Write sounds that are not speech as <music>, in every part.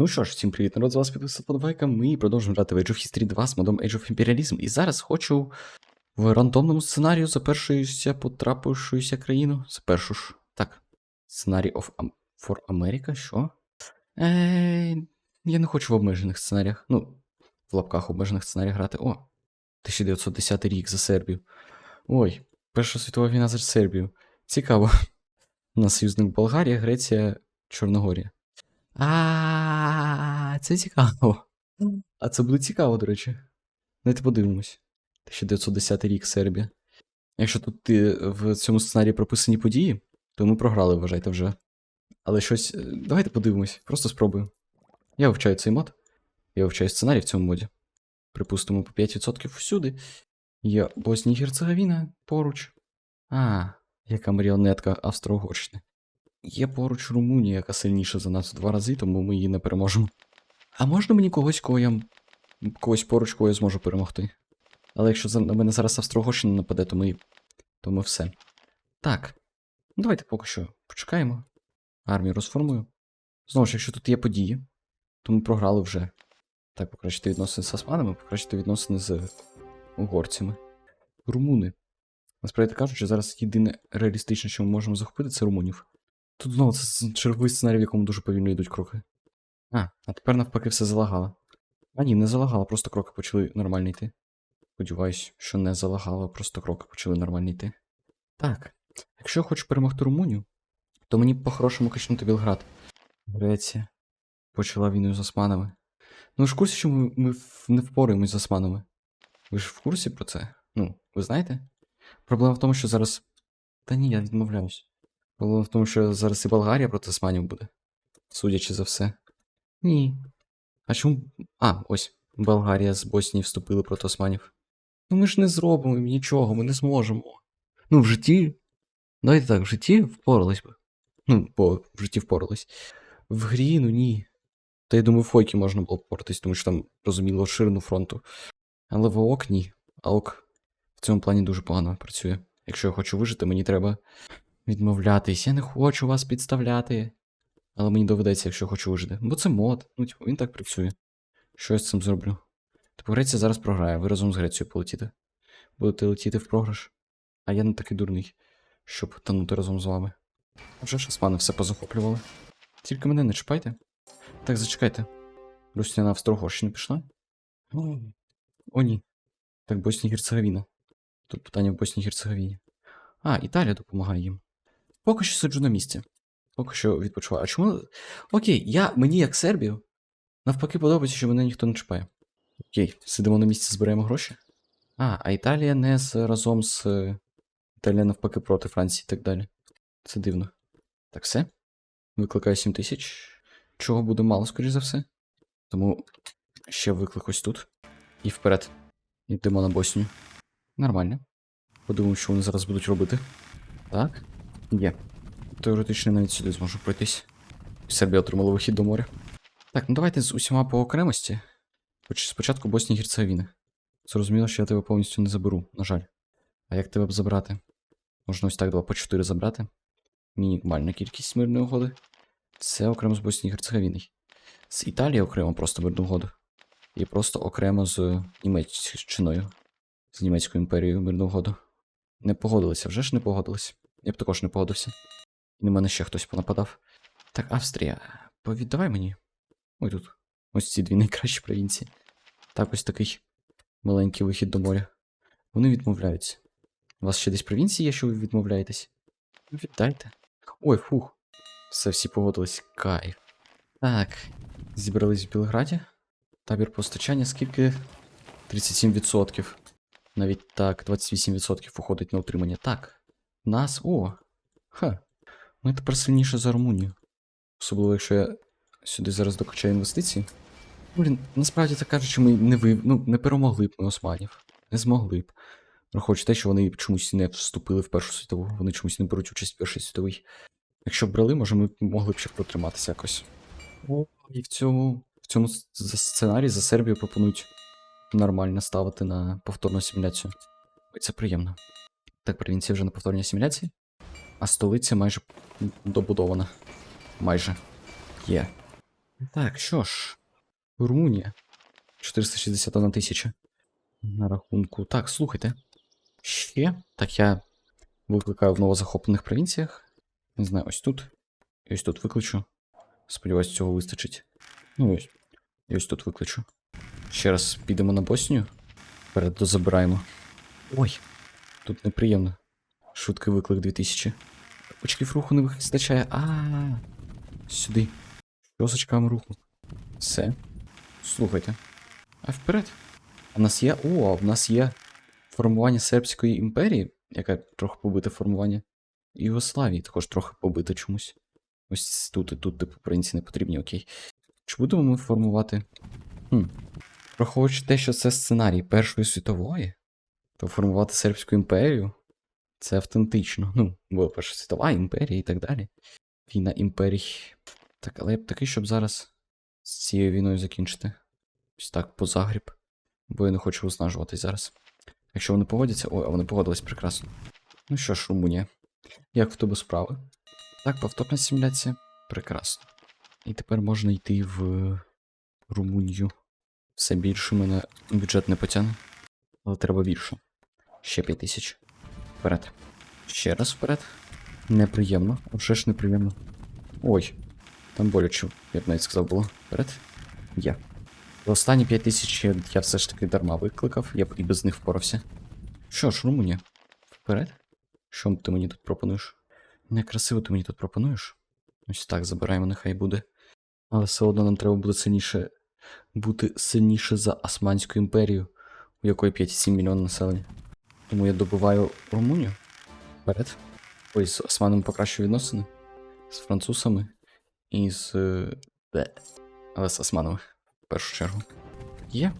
Ну що ж, всім привіт, народ, з вас підписав подвайка. Ми продовжуємо грати в Age of History 2 з модом Age of Imperialism. І зараз хочу в рандомному сценарію за першуюся потрапившуюся країну. За першу ж. Так. Сценарій of Am- for America? Що? Е, я не хочу в обмежених сценаріях. Ну, в лапках обмежених сценаріях грати. О! 1910 рік за Сербію. Ой, Перша світова війна за Сербію. Цікаво. <laughs> У нас союзник Болгарія, Греція, Чорногорія. А, це цікаво. А це буде цікаво, до речі. Давайте подивимось. 1910 рік Сербія. Якщо тут е, в цьому сценарії прописані події, то ми програли, вважайте вже. Але щось. е, Давайте подивимось, просто спробуємо. Я вивчаю цей мод. Я вивчаю сценарій в цьому моді. Припустимо, по 5% всюди. Є Боснія Герцеговіна поруч. А, яка маріонетка Австро-Угорщини. Є поруч Румунія, яка сильніша за нас в два рази, тому ми її не переможемо. А можна мені когось, кого я. когось поруч, кого я зможу перемогти? Але якщо на мене зараз Австро-Угорщина нападе, то ми. то ми все. Так. Ну давайте поки що почекаємо. Армію розформую. Знову ж, якщо тут є події, то ми програли вже. Так, покращити відносини з османами, покращити відносини з угорцями. Румуни. Насправді кажучи, зараз єдине реалістичне, що ми можемо захопити, це румунів. Тут знову це черговий сценарій, в якому дуже повільно йдуть кроки. А, а тепер навпаки все залагало. А ні, не залагало, просто кроки почали нормально йти. Сподіваюсь, що не залагало, просто кроки почали нормально йти. Так, якщо я хочу перемогти Румунію, то мені по-хорошому качнути Білград. Греція почала війну з османами. Ну ви ж в курсі, що ми, ми не впораємось з османами. Ви ж в курсі про це? Ну, ви знаєте? Проблема в тому, що зараз. Та ні, я відмовляюсь. Проблема в тому, що зараз і Болгарія проти османів буде. Судячи за все. Ні. А чому. А, ось. Болгарія з Боснії вступили проти османів. Ну ми ж не зробимо їм нічого, ми не зможемо. Ну, в житті. Давайте так, в житті впорались би. Ну, бо в житті впорались. В грі, ну ні. Та я думаю, в Фойкі можна було впоратись, тому що там розуміло ширину фронту. Але в ООК ні. А ОК в цьому плані дуже погано працює. Якщо я хочу вижити, мені треба відмовлятись. Я не хочу вас підставляти. Але мені доведеться, якщо хочу вижити. Бо це мод. Ну, типу, він так працює. Що я з цим зроблю? Типу, Греція зараз програє, ви разом з Грецією полетіте. Будете летіти в програш. А я не такий дурний, щоб танути разом з вами. Вже ж османи все позахоплювали. Тільки мене не чіпайте. Так, зачекайте. Русня на Австро-Угорщину пішла? О, О, ні. Так, Боснія Герцеговіна. Тут питання в Боснії Герцеговіні. А, Італія допомагає їм. Поки що сиджу на місці. Поки що відпочиваю. А чому. Окей, я, мені як Сербію. Навпаки, подобається, що мене ніхто не чіпає. Окей, сидимо на місці, збираємо гроші. А, а Італія не з, разом з. Італія навпаки проти Франції і так далі. Це дивно. Так, все. Викликаю 7 тисяч. Чого буде мало, скоріш за все. Тому ще виклик ось тут. І вперед. Йдемо на Боснію. Нормально. Подивимо, що вони зараз будуть робити. Так. Є. Теоретично навіть сюди зможу пройтись. Сербія отримала вихід до моря. Так, ну давайте з усіма по окремості. Хоч спочатку Боснія і Герцеговіна. Зрозуміло, що я тебе повністю не заберу, на жаль. А як тебе б забрати? Можна ось так 2 по 4 забрати. Мінімальна кількість мирної угоди. Це окремо з Боснії і Герцеговіною. З Італії окремо просто мирну угоду. І просто окремо з Німеччиною. З Німецькою імперією мирну угоду. Не погодилися, вже ж не погодилися. Я б також не погодився. І на мене ще хтось понападав. Так, Австрія, повіддавай мені. Ой тут. Ось ці дві найкращі провінції. Так, ось такий маленький вихід до моря. Вони відмовляються. У вас ще десь провінції є, що ви відмовляєтесь? Віддайте. Ой, фух. Все, всі погодились. Кайф. Так. Зібрались в Білграді. Табір постачання скільки? 37%. Навіть так, 28% уходить на утримання. Так. Нас. О. Ха. Ми тепер сильніше за Румунію. Особливо, якщо я сюди зараз докачаю інвестиції. Блін, насправді так кажучи, ми не ви... ну, не перемогли б ми османів. Не змогли б. Враховуючи те, що вони чомусь не вступили в Першу світову, вони чомусь не беруть участь в Першій світовій. Якщо б брали, може, ми б могли б ще протриматися якось. О, і в цьому, в цьому сценарії за Сербію пропонують нормально ставити на повторну асиміляцію. Це приємно. Так, провінція вже на повторній асиміляції, а столиця майже добудована. Майже. Є. Так, що ж. Румунія. 461 тисяча. На рахунку. Так, слухайте. Ще. Так, я викликаю в новозахоплених провінціях. Не знаю, ось тут. І ось тут викличу. Сподіваюсь, цього вистачить. Ну ось. І ось тут викличу. Ще раз підемо на Боснію. Вперед дозабираємо. Ой, тут неприємно. Швидкий виклик 2000. Очків руху не вистачає. А. Сюди. Що з очками руху? Все. Слухайте. А вперед. У нас є. О, в нас є формування Сербської імперії, яка трохи побите формування. Югославії також трохи побите чомусь. Ось тут і тут, типу, провінції не потрібні, окей. Чи будемо ми формувати? Хм. Враховуючи те, що це сценарій Першої світової, то формувати Сербську імперію це автентично. Ну, бо Перша світова імперія і так далі. Війна імперій. Так, але я б такий, щоб зараз з цією війною закінчити. Ось так, по Загріб. Бо я не хочу виснажуватись зараз. Якщо вони погодяться. Ой, а вони погодились прекрасно. Ну що ж, Румунія. Як в тебе справи? Так, повторна симуляція. Прекрасно. І тепер можна йти в Румунію. Все більше мене бюджет не потягне. Але треба більше. Ще 5 тисяч. Вперед. Ще раз вперед. Неприємно. Вже ж неприємно. Ой. Там боляче, я б навіть сказав було. Вперед. Є. Останні 5 тисяч я все ж таки дарма викликав, я б і без них впорався. Що ж, Румунія? Вперед? Що ти мені тут пропонуєш? Некрасиво ти мені тут пропонуєш? Ось так, забираємо, нехай буде. Але все одно нам треба буде сильніше бути сильніше за Османську імперію, у якої 5,7 мільйонів населення. Тому я добиваю Румунію. Вперед. Ой, з Османом покращую відносини. З французами і з. е, Де. Але з Османами, в першу чергу. Є.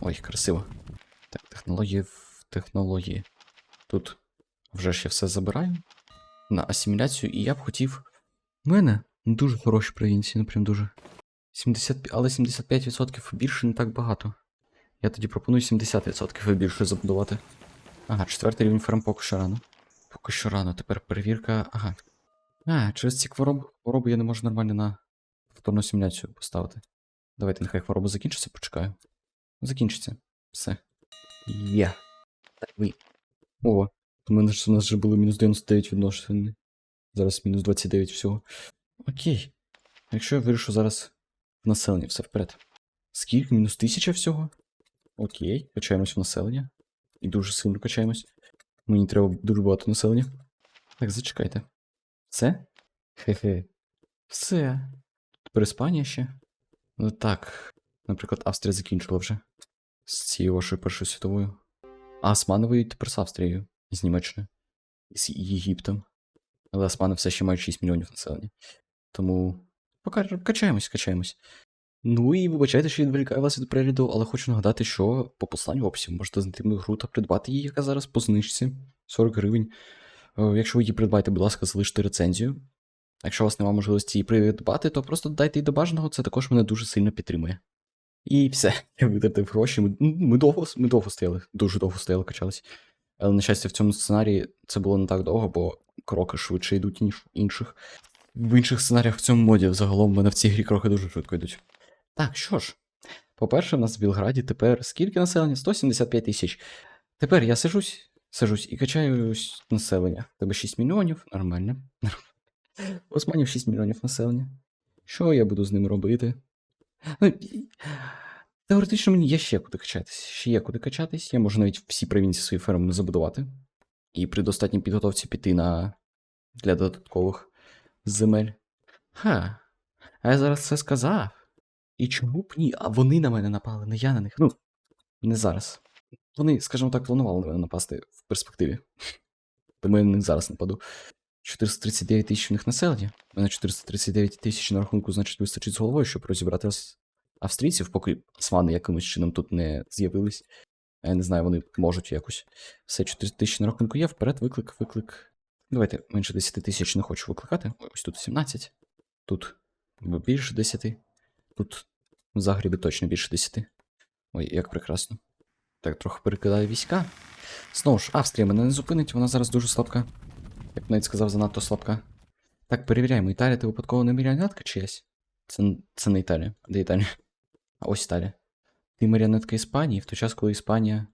Ой, красиво. Так, технології в технології. Тут вже ж я все забираю на асиміляцію, і я б хотів. У мене дуже хороші провінції, ну прям дуже. 70, але 75% більше не так багато. Я тоді пропоную 70% і більше забудувати. Ага, четвертий рівень ферм поки що рано. Поки що рано, тепер перевірка. Ага. А, через ці хвороби, хвороби я не можу нормально на повторну симуляцію поставити. Давайте, нехай хвороба закінчиться, почекаю. Закінчиться. Все. Є. Так, ви. О, у мене ж у нас вже було мінус 99 відношення. Зараз мінус 29 всього. Окей. Якщо я вирішу зараз в населення, все вперед. Скільки? Мінус 1000 всього? Окей, качаємось в населення. І дуже сильно качаємось. Мені треба дуже багато населення. Так, зачекайте. Все? Хе-хе. Все. Тепер Іспанія ще. Ну так. Наприклад, Австрія закінчила вже. З цією вашою Першою світовою. А Османи воюють тепер з Австрією, з Німеччиною, і з Єгиптом. Але Османи все ще мають 6 мільйонів населення. Тому. Пока качаємось, качаємось. Ну і вибачайте, що відволікаю вас від перегляду, але хочу нагадати, що по посланню в описі можете знайти мою гру та придбати її, яка зараз по знижці 40 гривень. Е, Якщо ви її придбаєте, будь ласка, залиште рецензію. Якщо у вас немає можливості її придбати, то просто додайте її до бажаного, це також мене дуже сильно підтримує. І все, я витратив гроші. Ми, ну, ми, довго, ми довго стояли, дуже довго стояли, качались. Але, на щастя, в цьому сценарії це було не так довго, бо кроки швидше йдуть, ніж в інших. В інших сценаріях в цьому моді загалом в мене в цій грі кроки дуже швидко йдуть. Так, що ж. По-перше, в нас в Білграді тепер скільки населення? 175 тисяч. Тепер я сижусь, сижусь і качаю населення. Тебе 6 мільйонів, нормально. <laughs> Османів 6 мільйонів населення. Що я буду з ним робити? Ну, Теоретично мені є ще куди качатись. Ще є куди качатись. Я можу навіть всі провінції свої ферми забудувати. І при достатній підготовці піти на для додаткових земель. Ха. А я зараз це сказав. І чому б ні? А вони на мене напали, не я на них. Ну, не зараз. Вони, скажімо так, планували на мене напасти в перспективі. Тому я на них зараз нападу. 439 тисяч у них населення. У мене 439 тисяч на рахунку, значить, вистачить з головою, щоб розібрати австрійців, поки османи якимось чином тут не з'явились. Я не знаю, вони можуть якось. Все, 4 тисячі на рахунку є, вперед, виклик, виклик. Давайте менше 10 тисяч не хочу викликати. Ось тут 17. Тут більше 10. Тут в Загребі точно більше 10. Ой, як прекрасно. Так, трохи перекидаю війська. Знову ж, Австрія мене не зупинить, вона зараз дуже слабка. Я б навіть сказав, занадто слабка. Так, перевіряємо, Італія, ти випадково не маріонетка чиясь? Це, це не Італія. Де Італія? А ось Італія. Ти маріонетка Іспанії, в той час, коли Іспанія.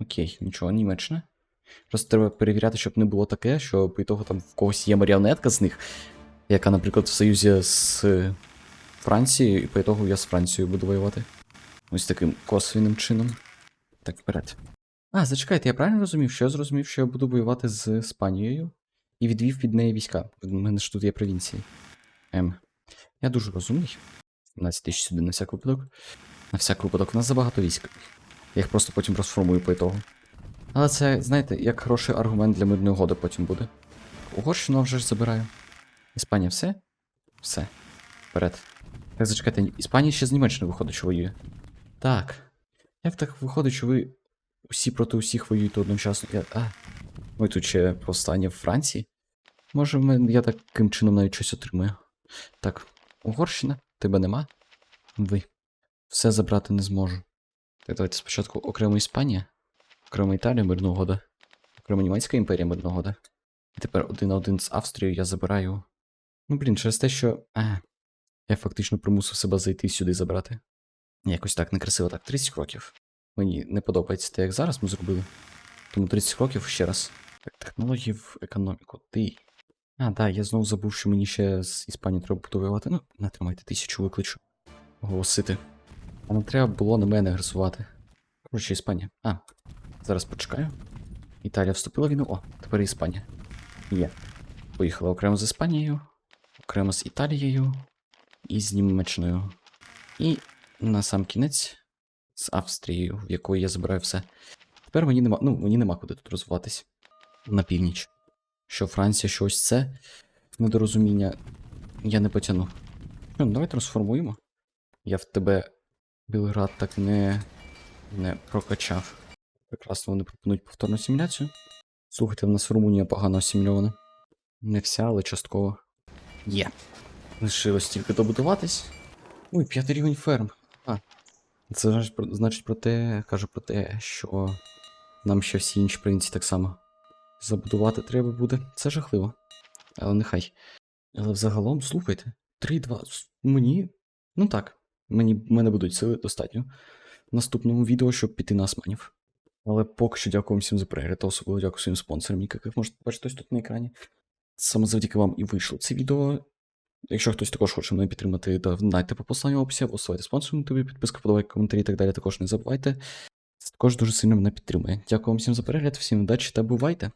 Окей, нічого, Німеччина. Просто треба перевіряти, щоб не було таке, що по того там в когось є маріонетка з них, яка, наприклад, в союзі з Францією, і по ітогу я з Францією буду воювати. Ось таким косвінним чином. Так, вперед. А, зачекайте, я правильно розумів, що я зрозумів, що я буду воювати з Іспанією і відвів під неї війська. У мене ж тут є провінції. Ем. Я дуже розумний. 17 тисяч сюди на всяк випадок. На всяк випадок, у нас забагато військ. Я їх просто потім розформую по ітогу. Але це, знаєте, як хороший аргумент для мирної угоди потім буде. Угорщину вже ж забираю. Іспанія все? Все. Вперед. Так, зачекайте, Іспанія ще з Німеччини виходить, що воює. Так. Як так виходить, що ви усі проти усіх воюєте одночасно? Я... А. Ой, тут ще повстання в Франції. Може, мене я таким чином навіть щось отримаю. Так, Угорщина, тебе нема? Ви. Все забрати не зможу. Так, давайте спочатку окремо Іспанія, окремо Італія, мирна угода, окремо Німецька імперія, мирна угода. І тепер один на один з Австрією я забираю. Ну, блін, через те, що. А, я фактично примусив себе зайти сюди забрати. Якось так некрасиво, так, 30 кроків. Мені не подобається те, як зараз ми зробили. Тому 30 кроків ще раз. Так, технології в економіку. Ти. А, да, я знову забув, що мені ще з Іспанії треба буде воювати. Ну, натримайте, тисячу викличу. Оголосити. А не треба було на мене агресувати. Коротше, Іспанія. А, зараз почекаю. Італія вступила в війну. О, тепер Іспанія. Є. Поїхала окремо з Іспанією, окремо з Італією і з Німеччиною. І на сам кінець з Австрією, в якої я забираю все. Тепер мені нема. Ну, мені нема куди тут розвиватись. На північ. Що Франція, що ось це недорозуміння я не потягну. Ну, давай трансформуємо. Я в тебе Білград так не, не прокачав. Прекрасно, вони пропонують повторну асиміляцію. Слухайте, в нас Румунія погано асимільована. Не вся, але частково. Є. Лишилось тільки добудуватись. Ой, п'ятий рівень ферм. А. Це значить про, те, каже про те, що нам ще всі інші провінції так само забудувати треба буде. Це жахливо. Але нехай. Але взагалом, слухайте, 3-2. Мені. Ну так. Мені, мене будуть сили достатньо в наступному відео, щоб піти на османів. Але поки що дякую всім за перегляд, та особливо дякую своїм спонсорам, яких можете бачити тут на екрані. Саме завдяки вам і вийшло це відео. Якщо хтось також хоче мене підтримати, донайте по посланню описі, або ставайте спонсором на тобі, підписка, подавайте коментарі і так далі. Також не забувайте. Це також дуже сильно мене підтримує. Дякую вам всім за перегляд, всім удачі та бувайте!